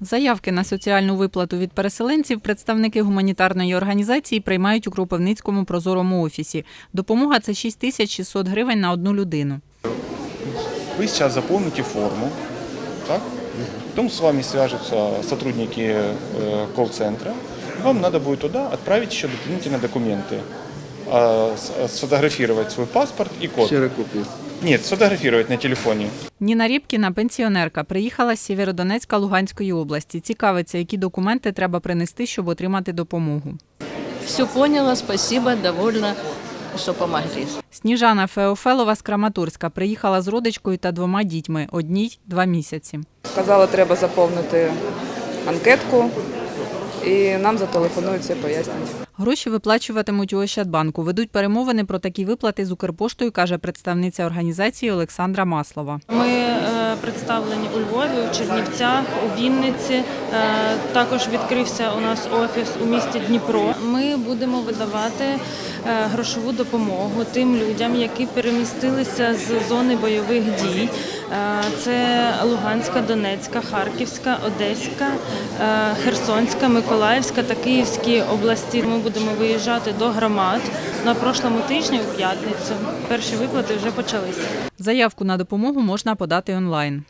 Заявки на соціальну виплату від переселенців представники гуманітарної організації приймають у Кропивницькому прозорому офісі. Допомога це 6600 гривень на одну людину. Вы сейчас заполните форму, так? Потом с вами свяжутся сотрудники э, колл-центра. Вам надо будет туда отправить еще дополнительные документы. А, с- Сфотографировать свой паспорт и код. Ксерокопію. Нет, сфотографировать на телефоне. Ніна Рєпкіна, пенсіонерка, приїхала з Сєвєродонецька Луганської області. Цікавиться, які документи треба принести, щоб отримати допомогу. Все поняла, спасибо, довольна, что помогли. Сніжана Феофелова з Краматорська приїхала з родичкою та двома дітьми, одній два місяці. Сказала, треба заповнити анкетку, і нам зателефонують все пояснять. Гроші виплачуватимуть у Ощадбанку. Ведуть перемовини про такі виплати з Укрпоштою, каже представниця організації Олександра Маслова. Ми е, представлені у Львові, у Чернівцях, у Вінниці. Е, Також відкрився у нас офіс у місті Дніпро. Ми будемо видавати е, грошову допомогу тим людям, які перемістилися з зони бойових дій. Е, Це Луганська, Донецька, Харківська, Одеська, е, Херсонська, Миколаївська та Київські області. Ми будемо виїжджати до громад на прошлому тижні у п'ятницю. Перші виплати вже почалися. Заявку на допомогу можна подати онлайн.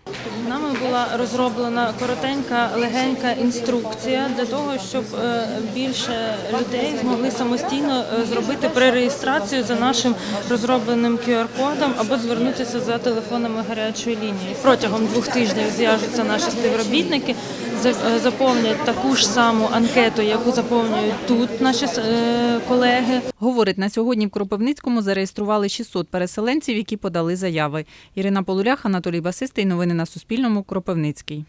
Нами була розроблена коротенька, легенька інструкція для того, щоб е, більше людей змогли самостійно е, зробити пререєстрацію за нашим розробленим QR-кодом або звернутися за телефонами гарячої лінії. Протягом двох тижнів зв'яжуться наші співробітники, заповнять таку ж саму анкету, яку заповнюють тут наші е, колеги. Говорить, на сьогодні в Кропивницькому зареєстрували 600 переселенців, які подали заяви. Ірина Полулях, Анатолій Басистий. Новини на Суспільному. Кропивницький.